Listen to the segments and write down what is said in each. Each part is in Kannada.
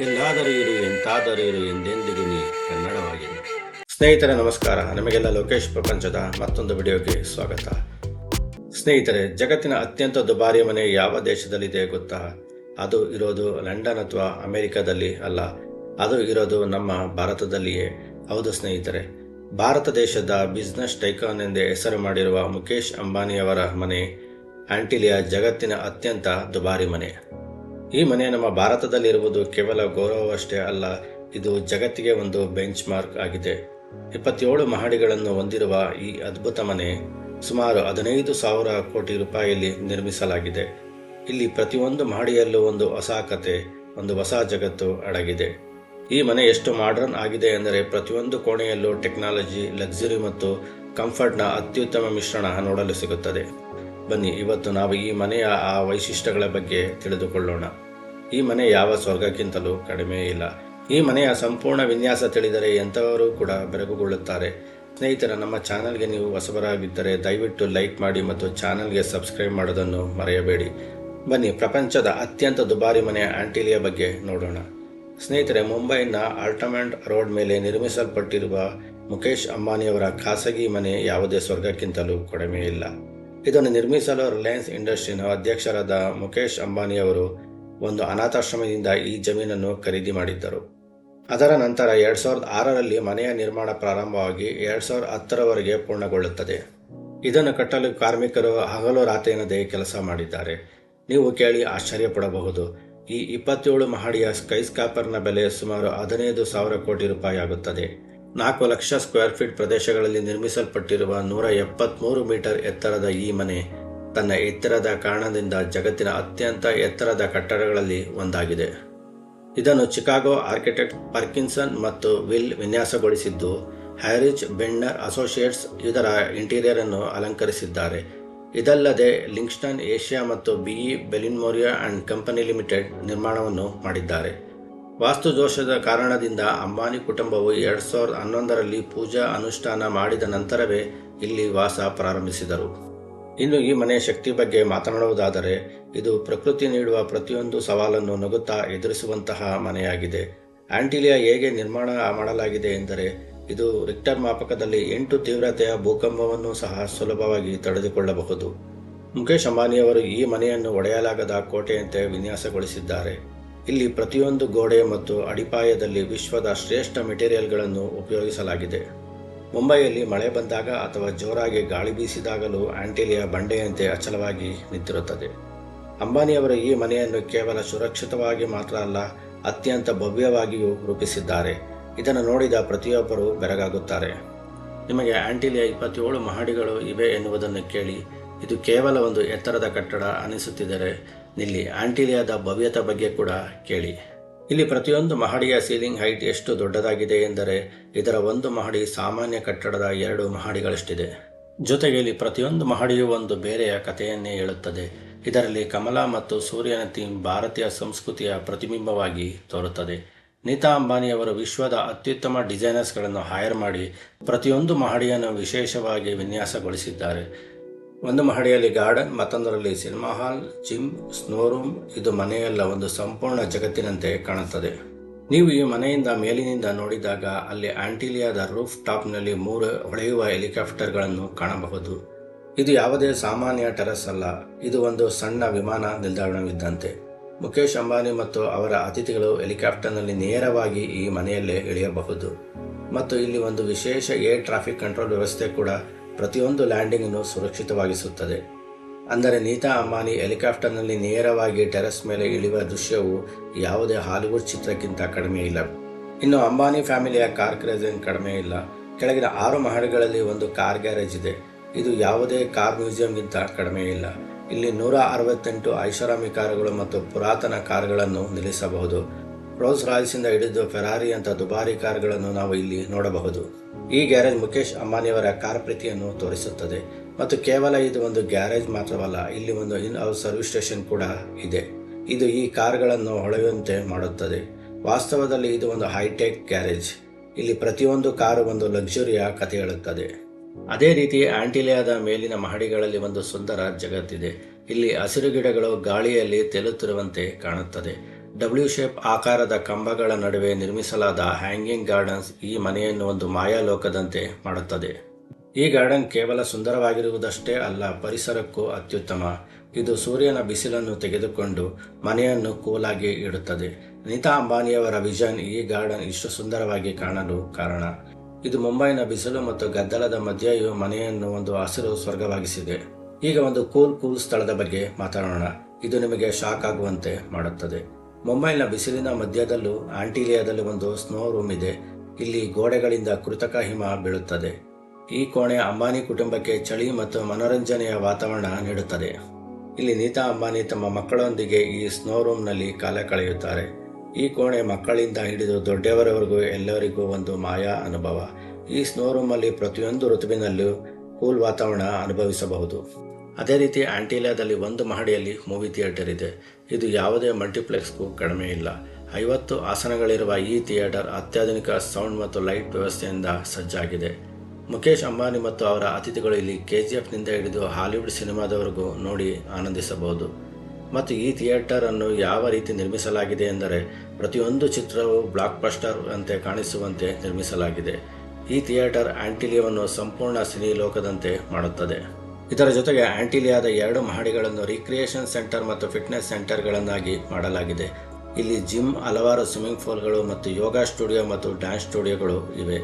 ಎಲ್ಲಾದರೂ ಇರು, ಎಂತಾದರೂ ಇರು ಎಂದೆಂದಿಗೂ ನೀ ಸ್ನೇಹಿತರೆ, ನಮಸ್ಕಾರ. ನಮಗೆಲ್ಲ ಲೋಕೇಶ್ ಪ್ರಪಂಚದ ಮತ್ತೊಂದು ವಿಡಿಯೋಗೆ ಸ್ವಾಗತ. ಸ್ನೇಹಿತರೆ, ಜಗತ್ತಿನ ಅತ್ಯಂತ ದುಬಾರಿ ಮನೆ ಯಾವ ದೇಶದಲ್ಲಿದೆ ಗೊತ್ತಾ? ಅದು ಇರೋದು ಲಂಡನ್ ಅಥವಾ ಅಮೆರಿಕದಲ್ಲಿ ಅಲ್ಲ. ಅದು ಇರೋದು ನಮ್ಮ ಭಾರತದಲ್ಲಿಯೇ. ಹೌದು ಸ್ನೇಹಿತರೆ. ಭಾರತ ದೇಶದ ಬಿಸ್ನೆಸ್ ಟೈಕಾನ್ ಎಂದೇ ಹೆಸರು ಮಾಡಿರುವ ಮುಖೇಶ್ ಅಂಬಾನಿಯವರ ಮನೆ ಆಂಟಿಲಿಯಾ ಜಗತ್ತಿನ ಅತ್ಯಂತ ದುಬಾರಿ ಮನೆ. ಈ ಮನೆ ನಮ್ಮ ಭಾರತದಲ್ಲಿರುವುದು ಕೇವಲ ಗೌರವವಷ್ಟೇ ಅಲ್ಲ, ಇದು ಜಗತ್ತಿಗೆ ಒಂದು ಬೆಂಚ್ ಮಾರ್ಕ್ ಆಗಿದೆ. ಇಪ್ಪತ್ತೇಳು ಮಹಡಿಗಳನ್ನು ಹೊಂದಿರುವ ಈ ಅದ್ಭುತ ಮನೆ ಸುಮಾರು ಹದಿನೈದು ಸಾವಿರ ಕೋಟಿ ರೂಪಾಯಿಯಲ್ಲಿ ನಿರ್ಮಿಸಲಾಗಿದೆ. ಇಲ್ಲಿ ಪ್ರತಿಯೊಂದು ಮಹಡಿಯಲ್ಲೂ ಒಂದು ಹೊಸ ಕತೆ, ಒಂದು ಹೊಸ ಜಗತ್ತು ಅಡಗಿದೆ. ಈ ಮನೆ ಎಷ್ಟು ಮಾಡರ್ನ್ ಆಗಿದೆ ಎಂದರೆ ಪ್ರತಿಯೊಂದು ಕೋಣೆಯಲ್ಲೂ ಟೆಕ್ನಾಲಜಿ, ಲಕ್ಸುರಿ ಮತ್ತು ಕಂಫರ್ಟ್ನ ಅತ್ಯುತ್ತಮ ಮಿಶ್ರಣ ನೋಡಲು ಸಿಗುತ್ತದೆ. ಬನ್ನಿ, ಇವತ್ತು ನಾವು ಈ ಮನೆಯ ಆ ವೈಶಿಷ್ಟ್ಯಗಳ ಬಗ್ಗೆ ತಿಳಿದುಕೊಳ್ಳೋಣ. ಈ ಮನೆ ಯಾವ ಸ್ವರ್ಗಕ್ಕಿಂತಲೂ ಕಡಿಮೆ ಇಲ್ಲ. ಈ ಮನೆಯ ಸಂಪೂರ್ಣ ವಿನ್ಯಾಸ ತಿಳಿದರೆ ಎಂಥವರು ಕೂಡ ಬೆರಗುಗೊಳ್ಳುತ್ತಾರೆ. ಸ್ನೇಹಿತರ, ನಮ್ಮ ಚಾನಲ್ಗೆ ನೀವು ಹೊಸಬರಾಗಿದ್ದರೆ ದಯವಿಟ್ಟು ಲೈಕ್ ಮಾಡಿ ಮತ್ತು ಚಾನಲ್ಗೆ ಸಬ್ಸ್ಕ್ರೈಬ್ ಮಾಡೋದನ್ನು ಮರೆಯಬೇಡಿ. ಬನ್ನಿ, ಪ್ರಪಂಚದ ಅತ್ಯಂತ ದುಬಾರಿ ಮನೆ ಆಂಟಿಲಿಯಾ ಬಗ್ಗೆ ನೋಡೋಣ. ಸ್ನೇಹಿತರೆ, ಮುಂಬೈನ ಆಲ್ಟಮೆಂಟ್ ರೋಡ್ ಮೇಲೆ ನಿರ್ಮಿಸಲ್ಪಟ್ಟಿರುವ ಮುಖೇಶ್ ಅಂಬಾನಿಯವರ ಖಾಸಗಿ ಮನೆ ಯಾವುದೇ ಸ್ವರ್ಗಕ್ಕಿಂತಲೂ ಕಡಿಮೆ ಇದನ್ನು ನಿರ್ಮಿಸಲು ರಿಲಯನ್ಸ್ ಇಂಡಸ್ಟ್ರೀನ ಅಧ್ಯಕ್ಷರಾದ ಮುಖೇಶ್ ಅಂಬಾನಿಯವರು ಒಂದು ಅನಾಥಾಶ್ರಮದಿಂದ ಈ ಜಮೀನನ್ನು ಖರೀದಿ ಮಾಡಿದ್ದರು. ಅದರ ನಂತರ ಎರಡ್ ಸಾವಿರದ ಆರರಲ್ಲಿ ಮನೆಯ ನಿರ್ಮಾಣ ಪ್ರಾರಂಭವಾಗಿ ಎರಡ್ ಸಾವಿರದ ಹತ್ತರವರೆಗೆ ಪೂರ್ಣಗೊಳ್ಳುತ್ತದೆ. ಇದನ್ನು ಕಟ್ಟಲು ಕಾರ್ಮಿಕರು ಹಗಲು ರಾತ್ರಿಯನ್ನದೇ ಕೆಲಸ ಮಾಡಿದ್ದಾರೆ. ನೀವು ಕೇಳಿ ಆಶ್ಚರ್ಯಪಡಬಹುದು. ಈ ಇಪ್ಪತ್ತೇಳು ಮಹಡಿಯ ಸ್ಕೈಸ್ಕಾಪರ್ನ ಬೆಲೆ ಸುಮಾರು ಹದಿನೈದು ಸಾವಿರ ಕೋಟಿ ರೂಪಾಯಿ ಆಗುತ್ತದೆ ನಾಲ್ಕು ಲಕ್ಷ ಸ್ಕ್ವೇರ್ ಫೀಟ್ ಪ್ರದೇಶಗಳಲ್ಲಿ ನಿರ್ಮಿಸಲ್ಪಟ್ಟಿರುವ ನೂರ ಎಪ್ಪತ್ಮೂರು ಮೀಟರ್ ಎತ್ತರದ ಈ ಮನೆ ತನ್ನ ಎತ್ತರದ ಕಾರಣದಿಂದ ಜಗತ್ತಿನ ಅತ್ಯಂತ ಎತ್ತರದ ಕಟ್ಟಡಗಳಲ್ಲಿ ಒಂದಾಗಿದೆ. ಇದನ್ನು ಚಿಕಾಗೋ ಆರ್ಕಿಟೆಕ್ಟ್ ಪರ್ಕಿನ್ಸನ್ ಮತ್ತು ವಿಲ್ ವಿನ್ಯಾಸಗೊಳಿಸಿದ್ದು ಹ್ಯಾರಿಚ್ ಬೆಂಡರ್ ಅಸೋಸಿಯೇಟ್ಸ್ ಇದರ ಇಂಟೀರಿಯರ್ ಅನ್ನು ಅಲಂಕರಿಸಿದ್ದಾರೆ. ಇದಲ್ಲದೆ, ಲಿಂಕ್ಸ್ಟನ್ ಏಷ್ಯಾ ಮತ್ತು BE Billimoria and company limited ನಿರ್ಮಾಣವನ್ನು ಮಾಡಿದ್ದಾರೆ. ವಾಸ್ತುದೋಷದ ಕಾರಣದಿಂದ ಅಂಬಾನಿ ಕುಟುಂಬವು ಎರಡು ಸಾವಿರದ ಹನ್ನೊಂದರಲ್ಲಿ ಪೂಜಾ ಅನುಷ್ಠಾನ ಮಾಡಿದ ನಂತರವೇ ಇಲ್ಲಿ ವಾಸ ಪ್ರಾರಂಭಿಸಿದರು. ಇನ್ನು ಈ ಮನೆಯ ಶಕ್ತಿ ಬಗ್ಗೆ ಮಾತನಾಡುವುದಾದರೆ, ಇದು ಪ್ರಕೃತಿ ನೀಡುವ ಪ್ರತಿಯೊಂದು ಸವಾಲನ್ನು ನಗುತ್ತಾ ಎದುರಿಸುವಂತಹ ಮನೆಯಾಗಿದೆ. ಆಂಟಿಲಿಯಾ ಹೇಗೆ ನಿರ್ಮಾಣ ಮಾಡಲಾಗಿದೆ ಎಂದರೆ, ಇದು ರಿಕ್ಟರ್ ಮಾಪಕದಲ್ಲಿ ಎಂಟು ತೀವ್ರತೆಯ ಭೂಕಂಪವನ್ನು ಸಹ ಸುಲಭವಾಗಿ ತಡೆದುಕೊಳ್ಳಬಹುದು. ಮುಖೇಶ್ ಅಂಬಾನಿಯವರು ಈ ಮನೆಯನ್ನು ಒಡೆಯಲಾಗದ ಕೋಟೆಯಂತೆ ವಿನ್ಯಾಸಗೊಳಿಸಿದ್ದಾರೆ. ಇಲ್ಲಿ ಪ್ರತಿಯೊಂದು ಗೋಡೆ ಮತ್ತು ಅಡಿಪಾಯದಲ್ಲಿ ವಿಶ್ವದ ಶ್ರೇಷ್ಠ ಮೆಟೀರಿಯಲ್ಗಳನ್ನು ಉಪಯೋಗಿಸಲಾಗಿದೆ. ಮುಂಬೈಯಲ್ಲಿ ಮಳೆ ಬಂದಾಗ ಅಥವಾ ಜೋರಾಗಿ ಗಾಳಿ ಬೀಸಿದಾಗಲೂ ಆಂಟಿಲಿಯಾ ಬಂಡೆಯಂತೆ ಅಚಲವಾಗಿ ನಿಂತಿರುತ್ತದೆ. ಅಂಬಾನಿಯವರ ಈ ಮನೆಯನ್ನು ಕೇವಲ ಸುರಕ್ಷಿತವಾಗಿ ಮಾತ್ರ ಅಲ್ಲ, ಅತ್ಯಂತ ಭವ್ಯವಾಗಿಯೂ ರೂಪಿಸಿದ್ದಾರೆ. ಇದನ್ನು ನೋಡಿದ ಪ್ರತಿಯೊಬ್ಬರು ಬೆರಗಾಗುತ್ತಾರೆ. ನಿಮಗೆ ಆಂಟಿಲಿಯಾ ಇಪ್ಪತ್ತೇಳು ಮಹಡಿಗಳು ಇವೆ ಎನ್ನುವುದನ್ನು ಕೇಳಿ, ಇದು ಕೇವಲ ಒಂದು ಎತ್ತರದ ಕಟ್ಟಡ ಅನಿಸುತ್ತಿದ್ದರೆ ಇಲ್ಲಿ ಆಂಟಿಲಿಯಾದ ಭವ್ಯತೆ ಬಗ್ಗೆ ಕೂಡ ಕೇಳಿ. ಇಲ್ಲಿ ಪ್ರತಿಯೊಂದು ಮಹಡಿಯ ಸೀಲಿಂಗ್ ಹೈಟ್ ಎಷ್ಟು ದೊಡ್ಡದಾಗಿದೆ ಎಂದರೆ ಇದರ ಒಂದು ಮಹಡಿ ಸಾಮಾನ್ಯ ಕಟ್ಟಡದ ಎರಡು ಮಹಡಿಗಳಷ್ಟಿದೆ. ಜೊತೆಗೆ ಇಲ್ಲಿ ಪ್ರತಿಯೊಂದು ಮಹಡಿಯು ಒಂದು ಬೇರೆಯ ಕಥೆಯನ್ನೇ ಹೇಳುತ್ತದೆ. ಇದರಲ್ಲಿ ಕಮಲ ಮತ್ತು ಸೂರ್ಯನ ಥೀಮ್ ಭಾರತೀಯ ಸಂಸ್ಕೃತಿಯ ಪ್ರತಿಬಿಂಬವಾಗಿ ತೋರುತ್ತದೆ. ನೀತಾ ಅಂಬಾನಿಯವರು ವಿಶ್ವದ ಅತ್ಯುತ್ತಮ ಡಿಸೈನರ್ಸ್ಗಳನ್ನು ಹೈರ್ ಮಾಡಿ ಪ್ರತಿಯೊಂದು ಮಹಡಿಯನ್ನು ವಿಶೇಷವಾಗಿ ವಿನ್ಯಾಸಗೊಳಿಸಿದ್ದಾರೆ. ಒಂದು ಮಹಡಿಯಲ್ಲಿ garden, ಮತ್ತೊಂದರಲ್ಲಿ cinema hall, gym, snow room, ಇದು ಮನೆಯಲ್ಲ ಒಂದು ಸಂಪೂರ್ಣ ಜಗತ್ತಿನಂತೆ ಕಾಣುತ್ತದೆ. ನೀವು ಈ ಮನೆಯಿಂದ ಮೇಲಿನಿಂದ ನೋಡಿದಾಗ ಅಲ್ಲಿ ಆಂಟಿಲಿಯಾದ ರೂಫ್ ಟಾಪ್ನಲ್ಲಿ ಮೂರು ಹೊಳೆಯುವ ಹೆಲಿಕಾಪ್ಟರ್ಗಳನ್ನು ಕಾಣಬಹುದು. ಇದು ಯಾವುದೇ ಸಾಮಾನ್ಯ ಟೆರಸ್ ಅಲ್ಲ, ಇದು ಒಂದು ಸಣ್ಣ ವಿಮಾನ ನಿಲ್ದಾಣವಿದ್ದಂತೆ. ಮುಖೇಶ್ ಅಂಬಾನಿ ಮತ್ತು ಅವರ ಅತಿಥಿಗಳು ಹೆಲಿಕಾಪ್ಟರ್ನಲ್ಲಿ ನೇರವಾಗಿ ಈ ಮನೆಯಲ್ಲೇ ಇಳಿಯಬಹುದು. ಮತ್ತು ಇಲ್ಲಿ ಒಂದು ವಿಶೇಷ ಏರ್ ಟ್ರಾಫಿಕ್ ಕಂಟ್ರೋಲ್ ವ್ಯವಸ್ಥೆ ಕೂಡ ಪ್ರತಿಯೊಂದು ಲ್ಯಾಂಡಿಂಗ್ ಅನ್ನು ಸುರಕ್ಷಿತವಾಗಿಸುತ್ತದೆ. ಅಂದರೆ ನೀತಾ ಅಂಬಾನಿ ಹೆಲಿಕಾಪ್ಟರ್ನಲ್ಲಿ ನೇರವಾಗಿ ಟೆರೆಸ್ ಮೇಲೆ ಇಳಿಯುವ ದೃಶ್ಯವು ಯಾವುದೇ ಹಾಲಿವುಡ್ ಚಿತ್ರಕ್ಕಿಂತ ಕಡಿಮೆ ಇಲ್ಲ. ಇನ್ನು ಅಂಬಾನಿ ಫ್ಯಾಮಿಲಿಯ ಕಾರ್ ಕ್ರೇಜನ್ ಕಡಿಮೆ ಇಲ್ಲ. ಕೆಳಗಿನ ಆರು ಮಹಡಿಗಳಲ್ಲಿ ಒಂದು ಕಾರ್ ಗ್ಯಾರೇಜ್ ಇದೆ. ಇದು ಯಾವುದೇ ಕಾರ್ ಮ್ಯೂಸಿಯಂಗಿಂತ ಕಡಿಮೆ ಇಲ್ಲ. ಇಲ್ಲಿ ನೂರ ಅರವತ್ತೆಂಟು ಐಷಾರಾಮಿ ಕಾರುಗಳು ಮತ್ತು ಪುರಾತನ ಕಾರುಗಳನ್ನು ನಿಲ್ಲಿಸಬಹುದು. ರೋಲ್ಸ್ ರಾಯ್ಸಿಂದ ಹಿಡಿದು ಫೆರಾರಿ ಅಂತ ದುಬಾರಿ ಕಾರುಗಳನ್ನು ನಾವು ಇಲ್ಲಿ ನೋಡಬಹುದು. ಈ ಗ್ಯಾರೇಜ್ ಮುಖೇಶ್ ಅಂಬಾನಿಯವರ ಕಾರ್ ಪ್ರೀತಿಯನ್ನು ತೋರಿಸುತ್ತದೆ ಮತ್ತು ಕೇವಲ ಇದು ಒಂದು ಗ್ಯಾರೇಜ್ ಮಾತ್ರವಲ್ಲ, ಇಲ್ಲಿ ಒಂದು ಇನ್ ಹೌಸ್ ಸರ್ವಿಸ್ ಸ್ಟೇಷನ್ ಕೂಡ ಇದೆ. ಇದು ಈ ಕಾರ್ಗಳನ್ನು ಹೊಳೆಯುವಂತೆ ಮಾಡುತ್ತದೆ. ವಾಸ್ತವದಲ್ಲಿ ಇದು ಒಂದು ಹೈಟೆಕ್ ಗ್ಯಾರೇಜ್. ಇಲ್ಲಿ ಪ್ರತಿಯೊಂದು ಕಾರು ಒಂದು ಲಕ್ಸುರಿಯ ಕಥೆ ಹೇಳುತ್ತದೆ ಅದೇ ರೀತಿ ಆಂಟಿಲಿಯಾದ ಮೇಲಿನ ಮಹಡಿಗಳಲ್ಲಿ ಒಂದು ಸುಂದರ ಜಗತ್ತಿದೆ. ಇಲ್ಲಿ ಹಸಿರು ಗಿಡಗಳು ಗಾಳಿಯಲ್ಲಿ ತೆಲುತ್ತಿರುವಂತೆ ಕಾಣುತ್ತದೆ. ಡಬ್ಲ್ಯೂ ಶೇಪ್ ಆಕಾರದ ಕಂಬಗಳ ನಡುವೆ ನಿರ್ಮಿಸಲಾದ ಹ್ಯಾಂಗಿಂಗ್ ಗಾರ್ಡನ್ಸ್ ಈ ಮನೆಯನ್ನು ಒಂದು ಮಾಯಾಲೋಕದಂತೆ ಮಾಡುತ್ತದೆ. ಈ ಗಾರ್ಡನ್ ಕೇವಲ ಸುಂದರವಾಗಿರುವುದಷ್ಟೇ ಅಲ್ಲ, ಪರಿಸರಕ್ಕೂ ಅತ್ಯುತ್ತಮ. ಇದು ಸೂರ್ಯನ ಬಿಸಿಲನ್ನು ತೆಗೆದುಕೊಂಡು ಮನೆಯನ್ನು ಕೂಲಾಗಿ ಇಡುತ್ತದೆ. ನಿತಾ ಅಂಬಾನಿಯವರ ವಿಷನ್ ಈ ಗಾರ್ಡನ್ ಇಷ್ಟು ಸುಂದರವಾಗಿ ಕಾಣಲು ಕಾರಣ. ಇದು ಮುಂಬೈನ ಬಿಸಿಲು ಮತ್ತು ಗದ್ದಲದ ಮಧ್ಯೆಯೂ ಮನೆಯನ್ನು ಒಂದು ಹಸಿರು ಸ್ವರ್ಗವಾಗಿಸಿದೆ. ಈಗ ಒಂದು ಕೂಲ್ ಕೂಲ್ ಸ್ಥಳದ ಬಗ್ಗೆ ಮಾತಾಡೋಣ. ಇದು ನಿಮಗೆ ಶಾಕ್ ಆಗುವಂತೆ ಮಾಡುತ್ತದೆ. ಮುಂಬೈನ ಬಿಸಿಲಿನ ಮಧ್ಯದಲ್ಲೂ ಆಂಟಿಲಿಯಾದಲ್ಲಿ ಒಂದು ಸ್ನೋ ರೂಮ್ ಇದೆ. ಇಲ್ಲಿ ಗೋಡೆಗಳಿಂದ ಕೃತಕ ಹಿಮ ಬೀಳುತ್ತದೆ. ಈ ಕೋಣೆ ಅಂಬಾನಿ ಕುಟುಂಬಕ್ಕೆ ಚಳಿ ಮತ್ತು ಮನೋರಂಜನೆಯ ವಾತಾವರಣ ನೀಡುತ್ತದೆ. ಇಲ್ಲಿ ನೀತಾ ಅಂಬಾನಿ ತಮ್ಮ ಮಕ್ಕಳೊಂದಿಗೆ ಈ ಸ್ನೋ ರೂಮ್ನಲ್ಲಿ ಕಾಲ ಕಳೆಯುತ್ತಾರೆ. ಈ ಕೋಣೆ ಮಕ್ಕಳಿಂದ ಹಿಡಿದು ದೊಡ್ಡವರವರೆಗೂ ಎಲ್ಲರಿಗೂ ಒಂದು ಮಾಯಾ ಅನುಭವ. ಈ ಸ್ನೋ ರೂಮಲ್ಲಿ ಪ್ರತಿಯೊಂದು ಋತುವಿನಲ್ಲೂ ಕೂಲ್ ವಾತಾವರಣ ಅನುಭವಿಸಬಹುದು. ಅದೇ ರೀತಿ ಆಂಟಿಲಿಯಾದಲ್ಲಿ ಒಂದು ಮಹಡಿಯಲ್ಲಿ ಮೂವಿ ಥಿಯೇಟರ್ ಇದೆ. ಇದು ಯಾವುದೇ ಮಲ್ಟಿಪ್ಲೆಕ್ಸ್ಗೂ ಕಡಿಮೆ ಇಲ್ಲ. ಐವತ್ತು ಆಸನಗಳಿರುವ ಈ ಥಿಯೇಟರ್ ಅತ್ಯಾಧುನಿಕ ಸೌಂಡ್ ಮತ್ತು ಲೈಟ್ ವ್ಯವಸ್ಥೆಯಿಂದ ಸಜ್ಜಾಗಿದೆ. ಮುಖೇಶ್ ಅಂಬಾನಿ ಮತ್ತು ಅವರ ಅತಿಥಿಗಳು ಇಲ್ಲಿ ಕೆ ಜಿ ಎಫ್ನಿಂದ ಹಿಡಿದು ಹಾಲಿವುಡ್ ಸಿನಿಮಾದವರೆಗೂ ನೋಡಿ ಆನಂದಿಸಬಹುದು. ಮತ್ತು ಈ ಥಿಯೇಟರ್ ಅನ್ನು ಯಾವ ರೀತಿ ನಿರ್ಮಿಸಲಾಗಿದೆ ಎಂದರೆ, ಪ್ರತಿಯೊಂದು ಚಿತ್ರವು ಬ್ಲಾಕ್ ಬಸ್ಟರ್ ಅಂತೆ ಕಾಣಿಸುವಂತೆ ನಿರ್ಮಿಸಲಾಗಿದೆ. ಈ ಥಿಯೇಟರ್ ಆಂಟಿಲಿಯವನ್ನು ಸಂಪೂರ್ಣ ಸಿನಿ ಲೋಕದಂತೆ ಮಾಡುತ್ತದೆ. ಇದರ ಜೊತೆಗೆ ಆಂಟಿಲಿಯಾದ ಎರಡು ಮಹಡಿಗಳನ್ನು ರಿಕ್ರಿಯೇಷನ್ ಸೆಂಟರ್ ಮತ್ತು ಫಿಟ್ನೆಸ್ ಸೆಂಟರ್ಗಳನ್ನಾಗಿ ಮಾಡಲಾಗಿದೆ. ಇಲ್ಲಿ ಜಿಮ್, ಹಲವಾರು ಸ್ವಿಮ್ಮಿಂಗ್ ಫೂಲ್ಗಳು ಮತ್ತು ಯೋಗ ಸ್ಟುಡಿಯೋ ಮತ್ತು ಡ್ಯಾನ್ಸ್ ಸ್ಟುಡಿಯೋಗಳು ಇವೆ.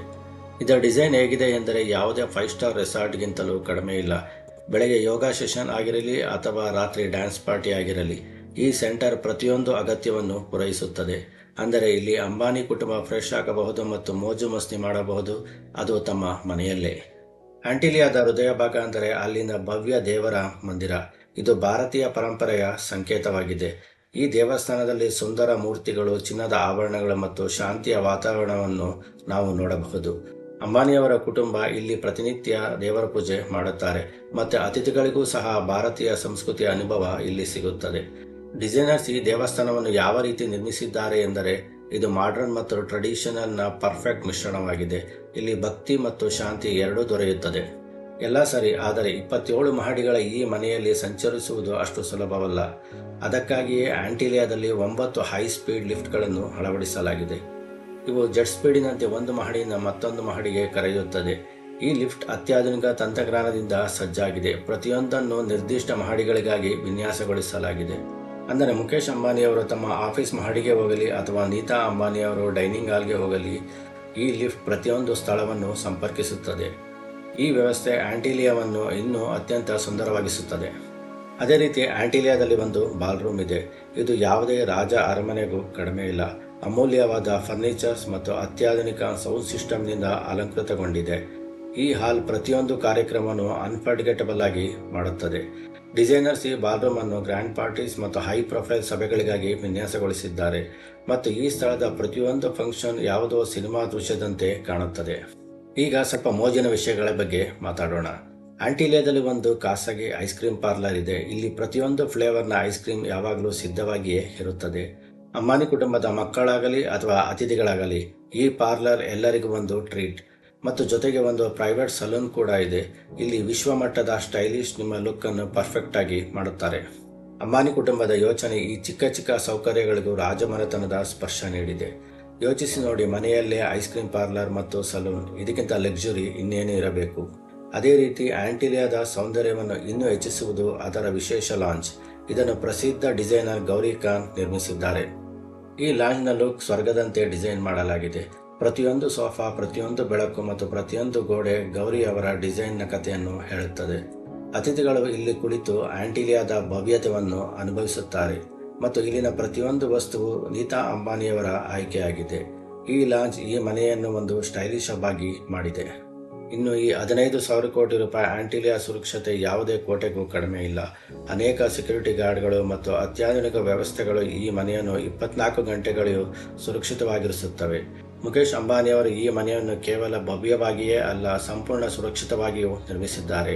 ಇದರ ಡಿಸೈನ್ ಹೇಗಿದೆ ಎಂದರೆ ಯಾವುದೇ ಫೈವ್ ಸ್ಟಾರ್ ರೆಸಾರ್ಟ್ಗಿಂತಲೂ ಕಡಿಮೆ ಇಲ್ಲ. ಬೆಳಗ್ಗೆ ಯೋಗ ಸೆಷನ್ ಆಗಿರಲಿ ಅಥವಾ ರಾತ್ರಿ ಡ್ಯಾನ್ಸ್ ಪಾರ್ಟಿ ಆಗಿರಲಿ, ಈ ಸೆಂಟರ್ ಪ್ರತಿಯೊಂದು ಅಗತ್ಯವನ್ನು ಪೂರೈಸುತ್ತದೆ. ಅಂದರೆ ಇಲ್ಲಿ ಅಂಬಾನಿ ಕುಟುಂಬ ಫ್ರೆಶ್ ಆಗಬಹುದು ಮತ್ತು ಮೋಜು ಮಸ್ತಿ ಮಾಡಬಹುದು. ಅದು ತಮ್ಮ ಮನೆಯಲ್ಲೇ. ಆಂಟಿಲಿಯಾದ ಹೃದಯ ಭಾಗ ಅಂದರೆ ಅಲ್ಲಿನ ಭವ್ಯ ದೇವರ ಮಂದಿರ. ಇದು ಭಾರತೀಯ ಪರಂಪರೆಯ ಸಂಕೇತವಾಗಿದೆ. ಈ ದೇವಸ್ಥಾನದಲ್ಲಿ ಸುಂದರ ಮೂರ್ತಿಗಳು, ಚಿನ್ನದ ಆಭರಣಗಳು ಮತ್ತು ಶಾಂತಿಯ ವಾತಾವರಣವನ್ನು ನಾವು ನೋಡಬಹುದು. ಅಂಬಾನಿಯವರ ಕುಟುಂಬ ಇಲ್ಲಿ ಪ್ರತಿನಿತ್ಯ ದೇವರ ಪೂಜೆ ಮಾಡುತ್ತಾರೆ. ಮತ್ತು ಅತಿಥಿಗಳಿಗೂ ಸಹ ಭಾರತೀಯ ಸಂಸ್ಕೃತಿಯ ಅನುಭವ ಇಲ್ಲಿ ಸಿಗುತ್ತದೆ. ಡಿಸೈನರ್ಸ್ ಈ ದೇವಸ್ಥಾನವನ್ನು ಯಾವ ರೀತಿ ನಿರ್ಮಿಸಿದ್ದಾರೆ ಎಂದರೆ ಇದು ಮಾಡರ್ನ್ ಮತ್ತು ಟ್ರೆಡಿಷನಲ್ನ ಪರ್ಫೆಕ್ಟ್ ಮಿಶ್ರಣವಾಗಿದೆ. ಇಲ್ಲಿ ಭಕ್ತಿ ಮತ್ತು ಶಾಂತಿ ಎರಡೂ ದೊರೆಯುತ್ತದೆ. ಎಲ್ಲ ಸರಿ, ಆದರೆ ಇಪ್ಪತ್ತೇಳು ಮಹಡಿಗಳ ಈ ಮನೆಯಲ್ಲಿ ಸಂಚರಿಸುವುದು ಅಷ್ಟು ಸುಲಭವಲ್ಲ. ಅದಕ್ಕಾಗಿಯೇ ಆಂಟಿಲಿಯಾದಲ್ಲಿ ಒಂಬತ್ತು ಹೈ ಸ್ಪೀಡ್ ಲಿಫ್ಟ್ಗಳನ್ನು ಅಳವಡಿಸಲಾಗಿದೆ. ಇವು ಜೆಟ್ ಸ್ಪೀಡಿನಂತೆ ಒಂದು ಮಹಡಿಯಿಂದ ಮತ್ತೊಂದು ಮಹಡಿಗೆ ಕರೆಯುತ್ತದೆ. ಈ ಲಿಫ್ಟ್ ಅತ್ಯಾಧುನಿಕ ತಂತ್ರಜ್ಞಾನದಿಂದ ಸಜ್ಜಾಗಿದೆ. ಪ್ರತಿಯೊಂದನ್ನು ನಿರ್ದಿಷ್ಟ ಮಹಡಿಗಳಿಗಾಗಿ ವಿನ್ಯಾಸಗೊಳಿಸಲಾಗಿದೆ. ಅಂದರೆ ಮುಖೇಶ್ ಅಂಬಾನಿಯವರು ತಮ್ಮ ಆಫೀಸ್ ಮಹಡಿಗೆ ಹೋಗಲಿ ಅಥವಾ ನೀತಾ ಅಂಬಾನಿಯವರು ಡೈನಿಂಗ್ ಹಾಲ್ಗೆ ಹೋಗಲಿ, ಈ ಲಿಫ್ಟ್ ಪ್ರತಿಯೊಂದು ಸ್ಥಳವನ್ನು ಸಂಪರ್ಕಿಸುತ್ತದೆ. ಈ ವ್ಯವಸ್ಥೆ ಆಂಟಿಲಿಯಾವನ್ನು ಇನ್ನೂ ಅತ್ಯಂತ ಸುಂದರವಾಗಿಸುತ್ತದೆ. ಅದೇ ರೀತಿ ಆಂಟಿಲಿಯಾದಲ್ಲಿ ಒಂದು ಬಾಲ್ರೂಮ್ ಇದೆ. ಇದು ಯಾವುದೇ ರಾಜ ಅರಮನೆಗೂ ಕಡಿಮೆ ಇಲ್ಲ. ಅಮೂಲ್ಯವಾದ ಫರ್ನಿಚರ್ಸ್ ಮತ್ತು ಅತ್ಯಾಧುನಿಕ ಸೌಂಡ್ ಸಿಸ್ಟಮ್ನಿಂದ ಅಲಂಕೃತಗೊಂಡಿದೆ. ಈ ಹಾಲ್ ಪ್ರತಿಯೊಂದು ಕಾರ್ಯಕ್ರಮವನ್ನು ಅನ್ಫರ್ಗೆಟಬಲ್ ಆಗಿ ಮಾಡುತ್ತದೆ. ಡಿಸೈನರ್ಸ್ ಈ ಬಾಲ್ರೂಮ್ ಅನ್ನು ಗ್ರ್ಯಾಂಡ್ ಪಾರ್ಟೀಸ್ ಮತ್ತು ಹೈ ಪ್ರೊಫೈಲ್ ಸಭೆಗಳಿಗಾಗಿ ವಿನ್ಯಾಸಗೊಳಿಸಿದ್ದಾರೆ ಮತ್ತು ಈ ಸ್ಥಳದ ಪ್ರತಿಯೊಂದು ಫಂಕ್ಷನ್ ಯಾವುದೋ ಸಿನಿಮಾ ದೃಶ್ಯದಂತೆ ಕಾಣುತ್ತದೆ. ಈಗ ಸ್ವಲ್ಪ ಮೋಜಿನ ವಿಷಯಗಳ ಬಗ್ಗೆ ಮಾತಾಡೋಣ. ಆಂಟಿಲಿಯಾದಲ್ಲಿ ಒಂದು ಖಾಸಗಿ ಐಸ್ ಕ್ರೀಮ್ ಪಾರ್ಲರ್ ಇದೆ. ಇಲ್ಲಿ ಪ್ರತಿಯೊಂದು ಫ್ಲೇವರ್ನ ಐಸ್ ಕ್ರೀಮ್ ಯಾವಾಗಲೂ ಸಿದ್ಧವಾಗಿಯೇ ಇರುತ್ತದೆ. ಅಮ್ಮಾನಿ ಕುಟುಂಬದ ಮಕ್ಕಳಾಗಲಿ ಅಥವಾ ಅತಿಥಿಗಳಾಗಲಿ ಈ ಪಾರ್ಲರ್ ಎಲ್ಲರಿಗೂ ಒಂದು ಟ್ರೀಟ್. ಮತ್ತು ಜೊತೆಗೆ ಒಂದು ಪ್ರೈವೇಟ್ ಸಲೂನ್ ಕೂಡ ಇದೆ. ಇಲ್ಲಿ ವಿಶ್ವಮಟ್ಟದ ಸ್ಟೈಲಿಶ್ ನಿಮ್ಮ ಲುಕ್ ಅನ್ನು ಪರ್ಫೆಕ್ಟ್ ಆಗಿ ಮಾಡುತ್ತಾರೆ. ಅಂಬಾನಿ ಕುಟುಂಬದ ಯೋಚನೆ ಈ ಚಿಕ್ಕ ಚಿಕ್ಕ ಸೌಕರ್ಯಗಳಿಗೂ ರಾಜಮನೆತನದ ಸ್ಪರ್ಶ ನೀಡಿದೆ. ಯೋಚಿಸಿ ನೋಡಿ ಮನೆಯಲ್ಲೇ ಐಸ್ ಕ್ರೀಮ್ ಪಾರ್ಲರ್ ಮತ್ತು ಸಲೂನ್ ಇದಕ್ಕಿಂತ ಲಕ್ಸುರಿ ಇನ್ನೇನು ಇರಬೇಕು. ಅದೇ ರೀತಿ ಆಂಟಿಲಿಯಾದ ಸೌಂದರ್ಯವನ್ನು ಇನ್ನೂ ಹೆಚ್ಚಿಸುವುದು ಅದರ ವಿಶೇಷ ಲಾಂಚ್ ಇದನ್ನು ಪ್ರಸಿದ್ಧ ಡಿಸೈನರ್ ಗೌರಿ ಖಾನ್ ನಿರ್ಮಿಸಿದ್ದಾರೆ. ಈ ಲಾಂಚ್ನ ಲುಕ್ ಸ್ವರ್ಗದಂತೆ ಡಿಸೈನ್ ಮಾಡಲಾಗಿದೆ. ಪ್ರತಿಯೊಂದು ಸೋಫಾ, ಪ್ರತಿಯೊಂದು ಬೆಳಕು ಮತ್ತು ಪ್ರತಿಯೊಂದು ಗೋಡೆ ಗೌರಿ ಅವರ ಡಿಸೈನ್ನ ಕಥೆಯನ್ನು ಹೇಳುತ್ತದೆ. ಅತಿಥಿಗಳು ಇಲ್ಲಿ ಕುಳಿತು ಆಂಟಿಲಿಯಾದ ಭವ್ಯತೆಯನ್ನು ಅನುಭವಿಸುತ್ತಾರೆ ಮತ್ತು ಇಲ್ಲಿನ ಪ್ರತಿಯೊಂದು ವಸ್ತುವು ನೀತಾ ಅಂಬಾನಿಯವರ ಆಯ್ಕೆಯಾಗಿದೆ. ಈ ಲಾಂಚ್ ಈ ಮನೆಯನ್ನು ಒಂದು ಸ್ಟೈಲಿಶ್ ಆಗಿ ಮಾಡಿದೆ. ಇನ್ನು ಈ ಹದಿನೈದು ಸಾವಿರ ಕೋಟಿ ರೂಪಾಯಿ ಆಂಟಿಲಿಯಾ ಸುರಕ್ಷತೆ ಯಾವುದೇ ಕೋಟೆಗೂ ಕಡಿಮೆ ಇಲ್ಲ. ಅನೇಕ ಸೆಕ್ಯೂರಿಟಿ ಗಾರ್ಡ್ಗಳು ಮತ್ತು ಅತ್ಯಾಧುನಿಕ ವ್ಯವಸ್ಥೆಗಳು ಈ ಮನೆಯನ್ನು ಇಪ್ಪತ್ನಾಲ್ಕು ಗಂಟೆಗಳು ಸುರಕ್ಷಿತವಾಗಿರಿಸುತ್ತವೆ. ಮುಖೇಶ್ ಅಂಬಾನಿಯವರು ಈ ಮನೆಯನ್ನು ಕೇವಲ ಭವ್ಯವಾಗಿಯೇ ಅಲ್ಲ, ಸಂಪೂರ್ಣ ಸುರಕ್ಷಿತವಾಗಿಯೂ ನಿರ್ಮಿಸಿದ್ದಾರೆ.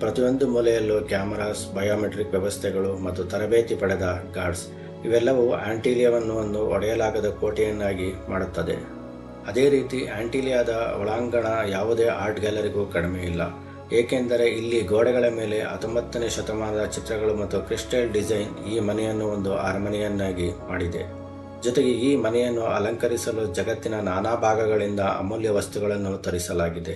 ಪ್ರತಿಯೊಂದು ಮೂಲೆಯಲ್ಲೂ ಕ್ಯಾಮರಾಸ್, ಬಯೋಮೆಟ್ರಿಕ್ ವ್ಯವಸ್ಥೆಗಳು ಮತ್ತು ತರಬೇತಿ ಪಡೆದ ಗಾರ್ಡ್ಸ್, ಇವೆಲ್ಲವೂ ಆಂಟಿಲಿಯಾವನ್ನು ಒಂದು ಒಡೆಯಲಾಗದ ಕೋಟೆಯನ್ನಾಗಿ ಮಾಡುತ್ತದೆ. ಅದೇ ರೀತಿ, ಆಂಟಿಲಿಯಾದ ಒಳಾಂಗಣ ಯಾವುದೇ ಆರ್ಟ್ ಗ್ಯಾಲರಿಗೂ ಕಡಿಮೆ ಇಲ್ಲ. ಏಕೆಂದರೆ ಇಲ್ಲಿ ಗೋಡೆಗಳ ಮೇಲೆ ಹತ್ತೊಂಬತ್ತನೇ ಶತಮಾನದ ಚಿತ್ರಗಳು ಮತ್ತು ಕ್ರಿಸ್ಟಲ್ ಡಿಸೈನ್ ಈ ಮನೆಯನ್ನು ಒಂದು ಅರಮನೆಯನ್ನಾಗಿ ಮಾಡಿದೆ. ಜೊತೆಗೆ ಈ ಮನೆಯನ್ನು ಅಲಂಕರಿಸಲು ಜಗತ್ತಿನ ನಾನಾ ಭಾಗಗಳಿಂದ ಅಮೂಲ್ಯ ವಸ್ತುಗಳನ್ನು ತರಿಸಲಾಗಿದೆ.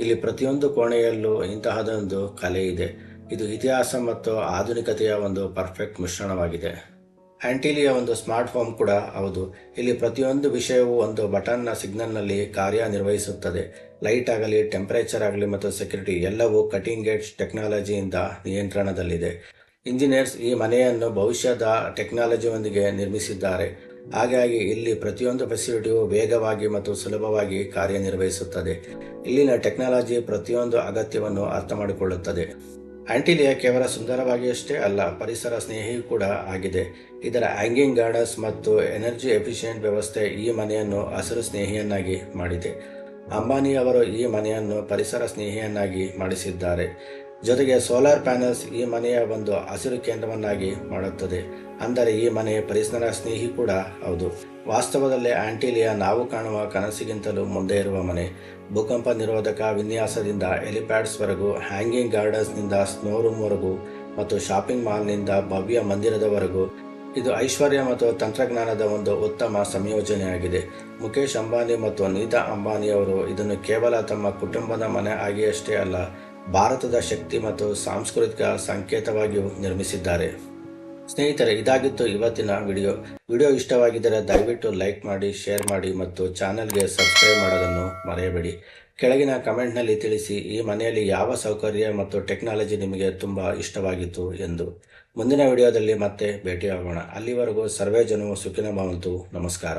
ಇಲ್ಲಿ ಪ್ರತಿಯೊಂದು ಕೋಣೆಯಲ್ಲೂ ಇಂತಹದೊಂದು ಕಲೆ ಇದೆ. ಇದು ಇತಿಹಾಸ ಮತ್ತು ಆಧುನಿಕತೆಯ ಒಂದು ಪರ್ಫೆಕ್ಟ್ ಮಿಶ್ರಣವಾಗಿದೆ. ಆಂಟಿಲಿಯ ಒಂದು ಸ್ಮಾರ್ಟ್ ಫೋನ್ ಕೂಡ ಹೌದು. ಇಲ್ಲಿ ಪ್ರತಿಯೊಂದು ವಿಷಯವೂ ಒಂದು ಬಟನ್ನ ಸಿಗ್ನಲ್ನಲ್ಲಿ ಕಾರ್ಯನಿರ್ವಹಿಸುತ್ತದೆ. ಲೈಟ್ ಆಗಲಿ ಟೆಂಪರೇಚರ್ ಆಗಲಿ ಮತ್ತು ಸೆಕ್ಯೂರಿಟಿ ಎಲ್ಲವೂ ಕಟಿಂಗ್ ಗೇಟ್ಸ್ ಟೆಕ್ನಾಲಜಿಯಿಂದ ನಿಯಂತ್ರಣದಲ್ಲಿದೆ. ಇಂಜಿನಿಯರ್ಸ್ ಈ ಮನೆಯನ್ನು ಭವಿಷ್ಯದ ಟೆಕ್ನಾಲಜಿಯೊಂದಿಗೆ ನಿರ್ಮಿಸಿದ್ದಾರೆ. ಹಾಗಾಗಿ ಇಲ್ಲಿ ಪ್ರತಿಯೊಂದು ಫೆಸಿಲಿಟಿಯು ವೇಗವಾಗಿ ಮತ್ತು ಸುಲಭವಾಗಿ ಕಾರ್ಯನಿರ್ವಹಿಸುತ್ತದೆ. ಇಲ್ಲಿನ ಟೆಕ್ನಾಲಜಿ ಪ್ರತಿಯೊಂದು ಅಗತ್ಯವನ್ನು ಅರ್ಥ ಮಾಡಿಕೊಳ್ಳುತ್ತದೆ. ಆಂಟಿಲಿಯಾ ಕೇವಲ ಸುಂದರವಾಗಿಯಷ್ಟೇ ಅಲ್ಲ, ಪರಿಸರ ಸ್ನೇಹಿಯೂ ಕೂಡ ಆಗಿದೆ. ಇದರ ಹ್ಯಾಂಗಿಂಗ್ ಗಾರ್ಡನ್ಸ್ ಮತ್ತು ಎನರ್ಜಿ ಎಫಿಷಿಯೆಂಟ್ ವ್ಯವಸ್ಥೆ ಈ ಮನೆಯನ್ನು ಹಸಿರು ಸ್ನೇಹಿಯನ್ನಾಗಿ ಮಾಡಿದೆ. ಅಂಬಾನಿ ಅವರು ಈ ಮನೆಯನ್ನು ಪರಿಸರ ಸ್ನೇಹಿಯನ್ನಾಗಿ ಮಾಡಿಸಿದ್ದಾರೆ. ಜೊತೆಗೆ ಸೋಲಾರ್ ಪ್ಯಾನಲ್ಸ್ ಈ ಮನೆಯ ಒಂದು ಹಸಿರು ಕೇಂದ್ರವನ್ನಾಗಿ ಮಾಡುತ್ತದೆ. ಅಂದರೆ ಈ ಮನೆ ಪರಿಸರ ಸ್ನೇಹಿ ಕೂಡ ಹೌದು. ವಾಸ್ತವದಲ್ಲಿ ಆಂಟಿಲಿಯಾ ನಾವು ಕಾಣುವ ಕನಸಿಗಿಂತಲೂ ಮುಂದೆ ಇರುವ ಮನೆ. ಭೂಕಂಪ ನಿರೋಧಕ ವಿನ್ಯಾಸದಿಂದ ಎಲಿಪ್ಯಾಡ್ಸ್ವರೆಗೂ ಹ್ಯಾಂಗಿಂಗ್ ಗಾರ್ಡನ್ಸ್ನಿಂದ ಸ್ನೋ ರೂಮ್ವರೆಗೂ ಮತ್ತು ಶಾಪಿಂಗ್ ಮಾಲ್ನಿಂದ ಭವ್ಯ ಮಂದಿರದವರೆಗೂ ಇದು ಐಶ್ವರ್ಯ ಮತ್ತು ತಂತ್ರಜ್ಞಾನದ ಒಂದು ಉತ್ತಮ ಸಂಯೋಜನೆಯಾಗಿದೆ. ಮುಖೇಶ್ ಅಂಬಾನಿ ಮತ್ತು ನೀತಾ ಅಂಬಾನಿ ಅವರು ಇದನ್ನು ಕೇವಲ ತಮ್ಮ ಕುಟುಂಬದ ಮನೆ ಆಗಿಯಷ್ಟೇ ಅಲ್ಲ ಭಾರತದ ಶಕ್ತಿ ಮತ್ತು ಸಾಂಸ್ಕೃತಿಕ ಸಂಕೇತವಾಗಿಯೂ ನಿರ್ಮಿಸಿದ್ದಾರೆ. ಸ್ನೇಹಿತರೆ, ಇದಾಗಿತ್ತು ಇವತ್ತಿನ ವಿಡಿಯೋ. ವಿಡಿಯೋ ಇಷ್ಟವಾಗಿದ್ದರೆ ದಯವಿಟ್ಟು ಲೈಕ್ ಮಾಡಿ, ಶೇರ್ ಮಾಡಿ ಮತ್ತು ಚಾನಲ್ಗೆ ಸಬ್ಸ್ಕ್ರೈಬ್ ಮಾಡೋದನ್ನು ಮರೆಯಬೇಡಿ. ಕೆಳಗಿನ ಕಮೆಂಟ್ನಲ್ಲಿ ತಿಳಿಸಿ ಈ ಮನೆಯಲ್ಲಿ ಯಾವ ಸೌಕರ್ಯ ಮತ್ತು ಟೆಕ್ನಾಲಜಿ ನಿಮಗೆ ತುಂಬ ಇಷ್ಟವಾಗಿತ್ತು ಎಂದು. ಮುಂದಿನ ವಿಡಿಯೋದಲ್ಲಿ ಮತ್ತೆ ಭೇಟಿಯಾಗೋಣ. ಅಲ್ಲಿವರೆಗೂ ಸರ್ವೇ ಜನವು ಸುಖಿನ ಭಾವಂತು. ನಮಸ್ಕಾರ.